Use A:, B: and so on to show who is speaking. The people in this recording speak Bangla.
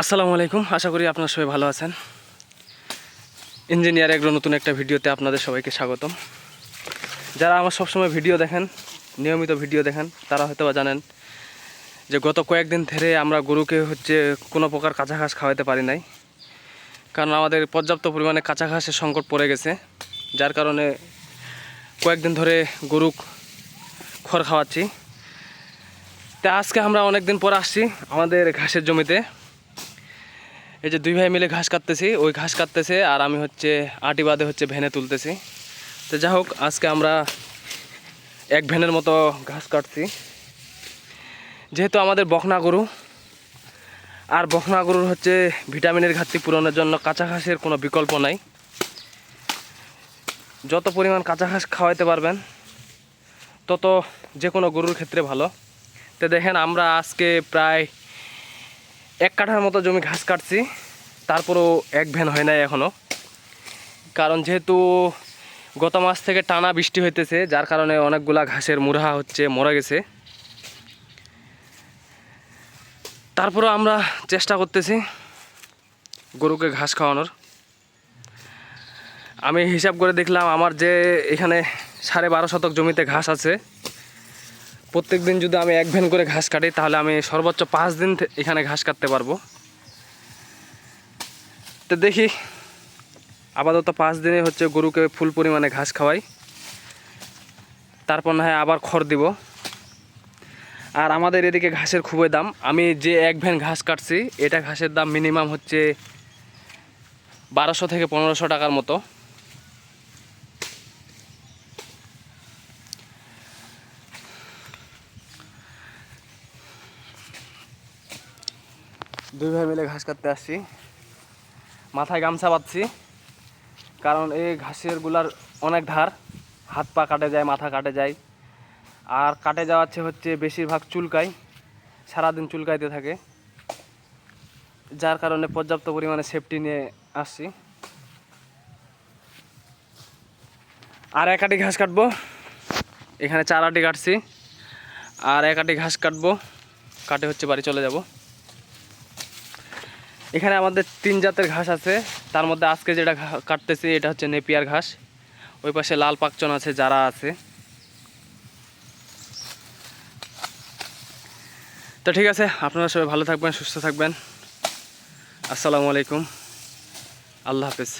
A: আসসালামু আলাইকুম, আশা করি আপনারা সবাই ভালো আছেন। ইঞ্জিনিয়ার এগ্রো নতুন একটা ভিডিওতে আপনাদের সবাইকে স্বাগতম। যারা আমার সবসময় ভিডিও দেখেন, নিয়মিত ভিডিও দেখেন, তারা হয়তো জানেন যে গত কয়েকদিন ধরে আমরা গরুকে হচ্ছে কোনো প্রকার কাঁচা ঘাস খাওয়াতে পারি নাই। কারণ আমাদের পর্যাপ্ত পরিমাণে কাঁচা ঘাসের সংকট পড়ে গেছে, যার কারণে কয়েকদিন ধরে গরু খড় খাওয়াচ্ছি। তা আজকে আমরা অনেক দিন পর আসছি আমাদের ঘাসের জমিতে। এই যে দুই ভাই মিলে ঘাস কাটতেছি, ওই ঘাস কাটতেছে আর আমি হচ্ছে আটি বাদে হচ্ছে ভ্যানে তুলতেছি। তো যাই হোক, আজকে আমরা এক ভ্যানের মতো ঘাস কাটছি। যেহেতু আমাদের বকনা গরু, আর বকনা গরুর হচ্ছে ভিটামিনের ঘাটতি পূরণের জন্য কাঁচা ঘাসের কোনো বিকল্প নাই। যত পরিমাণ কাঁচা ঘাস খাওয়াইতে পারবেন, তত যে কোনো গরুর ক্ষেত্রে ভালো। তো দেখেন, আমরা আজকে প্রায় এক কাঠার মতো জমি ঘাস কাটছি। তারপরেও এক ভ্যান হয় নাই এখনও কারণ যেহেতু গত মাস থেকে টানা বৃষ্টি হইতেছে, যার কারণে অনেকগুলা ঘাসের মুড়া হচ্ছে, মরে গেছে। তারপরেও আমরা চেষ্টা করতেছি গরুকে ঘাস খাওয়ানোর। আমি হিসাব করে দেখলাম, আমার যে এখানে সাড়ে বারো শতক জমিতে ঘাস আছে প্রত্যেক দিন যদি আমি এক ভ্যান করে ঘাস কাটি, তাহলে আমি সর্বোচ্চ পাঁচ দিন এখানে ঘাস কাটতে পারব। তো দেখি, আপাতত পাঁচ দিনে হচ্ছে গরুকে ফুল পরিমাণে ঘাস খাওয়াই। তারপর না হয় আবার খড় দিব। আর আমাদের এদিকে ঘাসের খুবই দাম। আমি যে এক ভ্যান ঘাস কাটছি, এটা ঘাসের দাম মিনিমাম হচ্ছে বারোশো থেকে পনেরোশো টাকার মতো। দুই ভাই মিলে ঘাস কাটতে আসছি। মাথায় গামছা বাঁধছি, কারণ এই ঘাসেরগুলার অনেক ধার, হাত পা কাটে যায়, মাথা কাটে যায়। আর কাটে যাওয়াচ্ছে হচ্ছে বেশিরভাগ চুলকাই সারাদিন চুলকাইতে থাকে। যার কারণে পর্যাপ্ত পরিমাণে সেফটি নিয়ে আসছি। আর এক আটি ঘাস কাটবো, এখানে চার আটি কাটছি। আর এক আটি ঘাস কাটবো, কাটে হচ্ছে বাড়ি চলে যাব। এখানে আমাদের তিন জাতের ঘাস আছে। তার মধ্যে আজকে যেটা কাটতেছি, এটা হচ্ছে নেপিয়ার ঘাস। ওই পাশে লাল পাকচন আছে, যারা আছে। তো ঠিক আছে, আপনারা সবাই ভালো থাকবেন, সুস্থ থাকবেন। আসসালামু আলাইকুম। আল্লাহ হাফেজ।